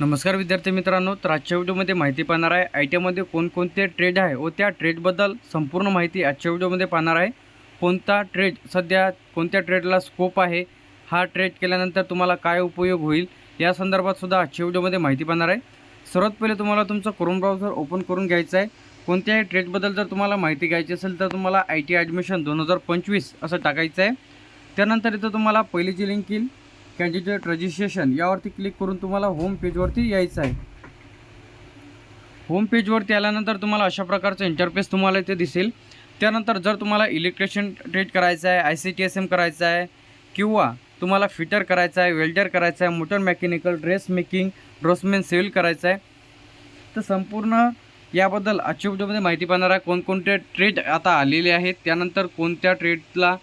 नमस्कार विद्यार्थी मित्रांनो तर आजच्या व्हिडिओमध्ये माहिती पाहणार आहे आय टी आयमध्ये कोणकोणते ट्रेड आहे व त्या ट्रेडबद्दल संपूर्ण माहिती आजच्या व्हिडिओमध्ये पाहणार आहे. कोणता ट्रेड सध्या कोणत्या ट्रेडला स्कोप आहे हा ट्रेड केल्यानंतर तुम्हाला काय उपयोग होईल या संदर्भात सुद्धा आजच्या व्हिडिओमध्ये माहिती पाहणार आहे. सर्वात पहिले तुम्हाला तुमचं क्रोम ब्राउझर ओपन करून घ्यायचं आहे. कोणत्याही ट्रेडबद्दल जर तुम्हाला माहिती घ्यायची असेल तर तुम्हाला आय टी ॲडमिशन दोन हजार पंचवीस असं टाकायचं आहे. त्यानंतर इथं तुम्हाला पहिली जी लिंक येईल कॅन्डिडेट रजिस्ट्रेशन यावरती क्लिक करून तुम्हाला होम पेजवरती यायचं आहे. होम पेजवरती आल्यानंतर तुम्हाला अशा प्रकारचं इंटरफेस तुम्हाला इथे दिसेल. त्यानंतर जर तुम्हाला इलेक्ट्रिशियन ट्रेड करायचं आहे I C T S M करायचं आहे किंवा तुम्हाला फिटर करायचं आहे वेल्डर करायचं आहे motor mechanical dress making draughtsman sale करायचं आहे तर संपूर्ण याबद्दल आजच्या माहिती पाहणार आहे कोणकोणते ट्रेड आता आलेले आहेत त्यानंतर कोणत्या ट्रेडला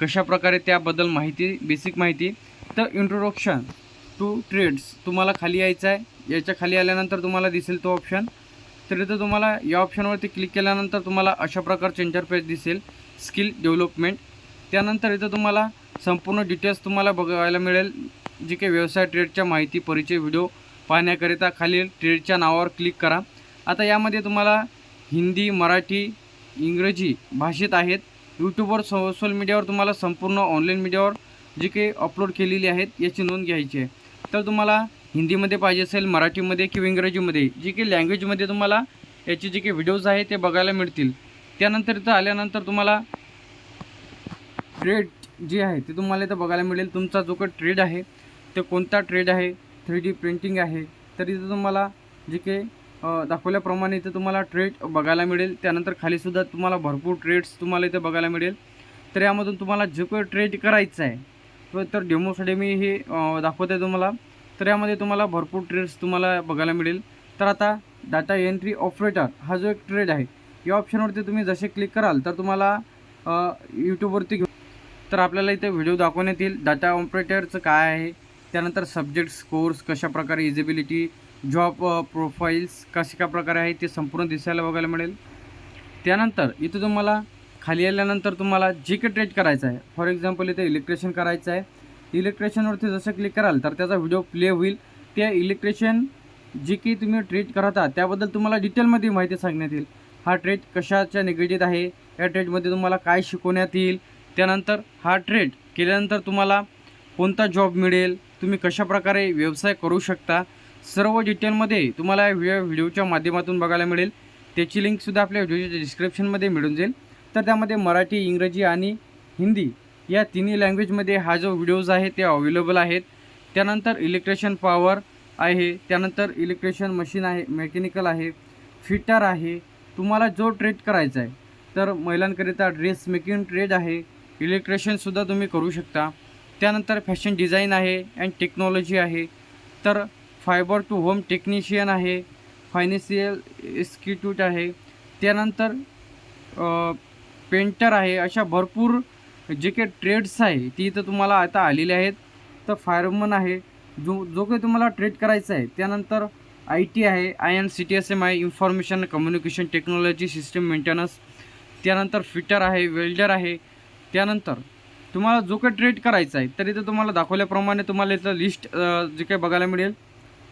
कशाप्रकारे त्याबद्दल माहिती बेसिक माहिती तर इंट्रोडक्शन टू ट्रेड्स तुम्हाला खाली यायचं आहे. याच्या खाली आल्यानंतर तुम्हाला दिसेल तो ऑप्शन तर इथं तुम्हाला या ऑप्शनवरती क्लिक केल्यानंतर तुम्हाला अशा प्रकारचे इंटरफेस दिसेल. स्किल डेव्हलपमेंट त्यानंतर इथं तुम्हाला संपूर्ण डिटेल्स तुम्हाला बघायला मिळेल. जी काही व्यवसाय ट्रेडच्या माहिती परिचय व्हिडिओ पाहण्याकरिता खालील ट्रेडच्या नावावर क्लिक करा. आता यामध्ये तुम्हाला हिंदी मराठी इंग्रजी भाषेत आहेत. यूट्यूबवर सोशल मीडियावर तुम्हाला संपूर्ण ऑनलाईन मीडियावर जी काही अपलोड केलेली आहेत याची नोंद घ्यायची आहे. तर तुम्हाला हिंदीमध्ये पाहिजे असेल मराठीमध्ये किंवा इंग्रजीमध्ये जी काही लँग्वेजमध्ये तुम्हाला याचे जे काही व्हिडिओज आहे ते बघायला मिळतील. त्यानंतर इथं आल्यानंतर तुम्हाला ट्रेड जे आहे ते तुम्हाला इथं बघायला मिळेल. तुमचा जो काही ट्रेड आहे ते कोणता ट्रेड आहे थ्री डी प्रिंटिंग आहे तर इथं तुम्हाला जे काही दाखवल्याप्रमाणे इथं तुम्हाला ट्रेड बघायला मिळेल. त्यानंतर खालीसुद्धा तुम्हाला भरपूर ट्रेड्स तुम्हाला इथं बघायला मिळेल. तर यामधून तुम्हाला जे काही ट्रेड करायचं आहे तर डेमोसाठी मी हे दाखवत आहे तुम्हाला. तर यामध्ये तुम्हाला भरपूर ट्रेड्स तुम्हाला बघायला मिळेल. तर आता डाटा एंट्री ऑपरेटर हा जो एक ट्रेड आहे या ऑप्शनवरती तुम्ही जसे क्लिक कराल तर तुम्हाला यूट्यूबवरती घेऊ तर आपल्याला इथे व्हिडिओ दाखवण्यात येईल. डाटा ऑपरेटरचं काय आहे? त्यानंतर सब्जेक्ट्स कोर्स कशाप्रकारे इजिबिलिटी जॉब प्रोफाईल्स कशा प्रकारे आहे ते संपूर्ण दिसायला बघायला मिळेल. त्यानंतर इथं तुम्हाला खाली आल्यानंतर तुम्हाला जे काही ट्रेड करायचं आहे फॉर एक्झाम्पल इथे इलेक्ट्रिशियन करायचं आहे. इलेक्ट्रिशियनवरती जसं क्लिक कराल तर त्याचा व्हिडिओ प्ले होईल. त्या इलेक्ट्रिशियन जे काही तुम्ही ट्रेड करत आहात त्याबद्दल तुम्हाला डिटेलमध्ये माहिती सांगण्यात येईल. हा ट्रेड कशाच्या निगडीत आहे? या ट्रेडमध्ये तुम्हाला काय शिकवण्यात येईल? त्यानंतर हा ट्रेड केल्यानंतर तुम्हाला कोणता जॉब मिळेल? तुम्ही कशाप्रकारे व्यवसाय करू शकता? सर्व डिटेलमध्ये तुम्हाला या व्हिडिओच्या माध्यमातून बघायला मिळेल. त्याची लिंकसुद्धा आपल्या व्हिडिओच्या डिस्क्रिप्शनमध्ये मिळून जाईल. तर त्यामध्ये मराठी इंग्रजी आणि हिंदी या तिन्ही लँग्वेजमध्ये हा जो व्हिडिओज आहे ते अवेलेबल आहेत. त्यानंतर इलेक्ट्रिशियन पॉवर आहे त्यानंतर इलेक्ट्रिशियन मशीन आहे मेकॅनिकल आहे फिटर आहे. तुम्हाला जो ट्रेड करायचा आहे तर महिलांकरिता ड्रेस मेकिंग ट्रेड आहे. इलेक्ट्रिशियनसुद्धा तुम्ही करू शकता. त्यानंतर फॅशन डिझाईन आहे अँड टेक्नॉलॉजी आहे. तर फायबर टू होम टेक्निशियन आहे फायनान्शियल इन्स्टिट्यूट आहे. त्यानंतर पेंटर आहे अशा भरपूर जे काही ट्रेड्स आहे ती इथं तुम्हाला आता आलेले आहेत. तर फायरमन आहे जो जो काही तुम्हाला ट्रेड करायचा आहे त्यानंतर आय टी आहे I N C T S M आहे information communication technology system maintenance त्यानंतर फिटर आहे वेल्डर आहे. त्यानंतर तुम्हाला जो काही ट्रेड करायचा आहे तर इथं तुम्हाला दाखवल्याप्रमाणे तुम्हाला इथं लिस्ट जे काही बघायला मिळेल.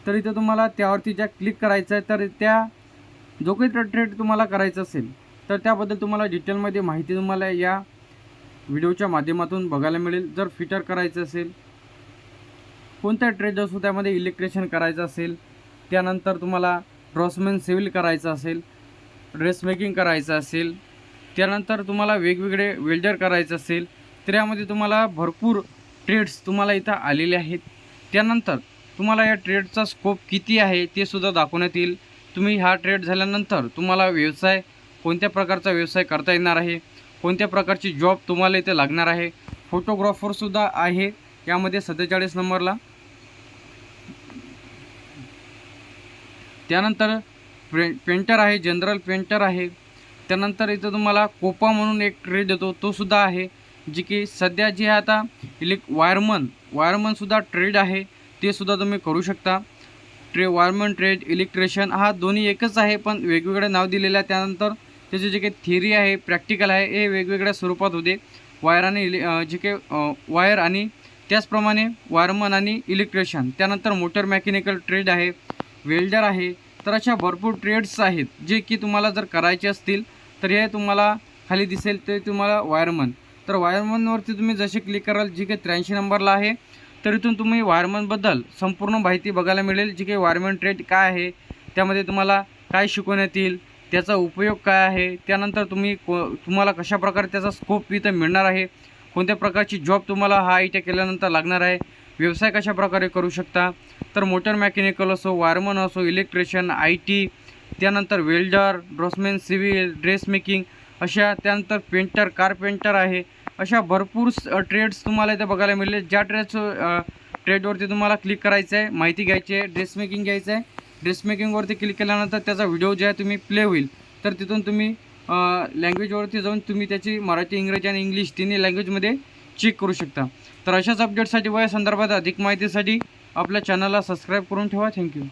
तर इथं तुम्हाला त्यावरती ज्या क्लिक करायचं आहे तर त्या जो काही ट्रेड ट्रेड तुम्हाला करायचं असेल तर त्याबद्दल तुम्हाला डिटेलमध्ये माहिती तुम्हाला या व्हिडिओच्या माध्यमातून बघायला मिळेल. जर फिटर करायचं असेल कोणता ट्रेड असो त्यामध्ये इलेक्ट्रिशियन करायचं असेल त्यानंतर तुम्हाला ड्रॉसमॅन सिव्हिल करायचं असेल ड्रेसमेकिंग करायचं असेल त्यानंतर तुम्हाला वेगवेगळे वेल्डर करायचं असेल तर यामध्ये तुम्हाला भरपूर ट्रेड्स तुम्हाला इथं आलेले आहेत. त्यानंतर तुम्हाला या ट्रेडचा स्कोप किती आहे ते सुद्धा दाखवण्यात येईल. तुम्ही हा ट्रेड झाल्यानंतर तुम्हाला व्यवसाय कोणत्या प्रकारचा व्यवसाय करता येणार आहे? कोणत्या प्रकारची जॉब तुम्हाला इथे लागणार आहे? फोटोग्राफरसुद्धा आहे यामध्ये सत्तेचाळीस नंबरला. त्यानंतर पे पेंटर आहे जनरल पेंटर आहे. त्यानंतर इथं तुम्हाला कोपा म्हणून एक ट्रेड येतो तो सुद्धा आहे जी की सध्या जी आहे आता इलेक वायरमन वायरमनसुद्धा ट्रेड आहे ते सुद्धा तुम्ही करू शकता. ट्रे वायरमन ट्रेड इलेक्ट्रिशियन हा दोन्ही एकच आहे पण वेगवेगळे नाव दिलेलं आहे. त्यानंतर त्याचे जे काही थिअरी आहे प्रॅक्टिकल आहे हे वेगवेगळ्या स्वरूपात होते. वायर आणि इले जे काही वायर आणि त्याचप्रमाणे वायरमन आणि इलेक्ट्रिशियन त्यानंतर मोटर मेकॅनिकल ट्रेड आहे वेल्डर आहे. तर अशा भरपूर ट्रेड्स आहेत जे की तुम्हाला जर करायचे असतील तर हे तुम्हाला खाली दिसेल ते तुम्हाला वायरमन तर वायरमनवरती तुम्ही जसे क्लिक कराल जी काही त्र्याऐंशी नंबरला आहे तर इथून तुम्ही वायरमनबद्दल संपूर्ण माहिती बघायला मिळेल जी काही वायरमन ट्रेड काय आहे त्यामध्ये तुम्हाला काय शिकवण्यात येईल त्याचा उपयोग काय आहे? त्यानंतर तुम्ही को तुम्हाला कशा प्रकारे त्याचा स्कोप इथं मिळणार आहे? कोणत्या प्रकारची जॉब तुम्हाला हा आय टी केल्यानंतर लागणार आहे? व्यवसाय कशा प्रकारे करू शकता? तर मोटर मेकॅनिकल असो वायरमन असो इलेक्ट्रिशियन आय टी त्यानंतर वेल्डर ड्रॉसमॅन सिव्हिल ड्रेसमेकिंग अशा त्यानंतर पेंटर कारपेंटर आहे. अशा भरपूर ट्रेड्स तुम्हाला इथे बघायला मिळेल. ज्या ट्रेड्स ट्रेडवरती तुम्हाला क्लिक करायचं आहे माहिती घ्यायची आहे ड्रेसमेकिंग घ्यायचं आहे ड्रेसमेकिंगवरती क्लिक केल्यानंतर त्याचा व्हिडिओ जे आहे तुम्ही प्ले होईल. तर तिथून तुम्ही लँग्वेजवरती जाऊन तुम्ही त्याची मराठी इंग्रजी आणि इंग्लिश तिन्ही लँग्वेजमध्ये चेक करू शकता. तर अशाच अपडेटसाठी व या संदर्भात अधिक माहितीसाठी आपल्या चॅनलला सबस्क्राईब करून ठेवा. थँक्यू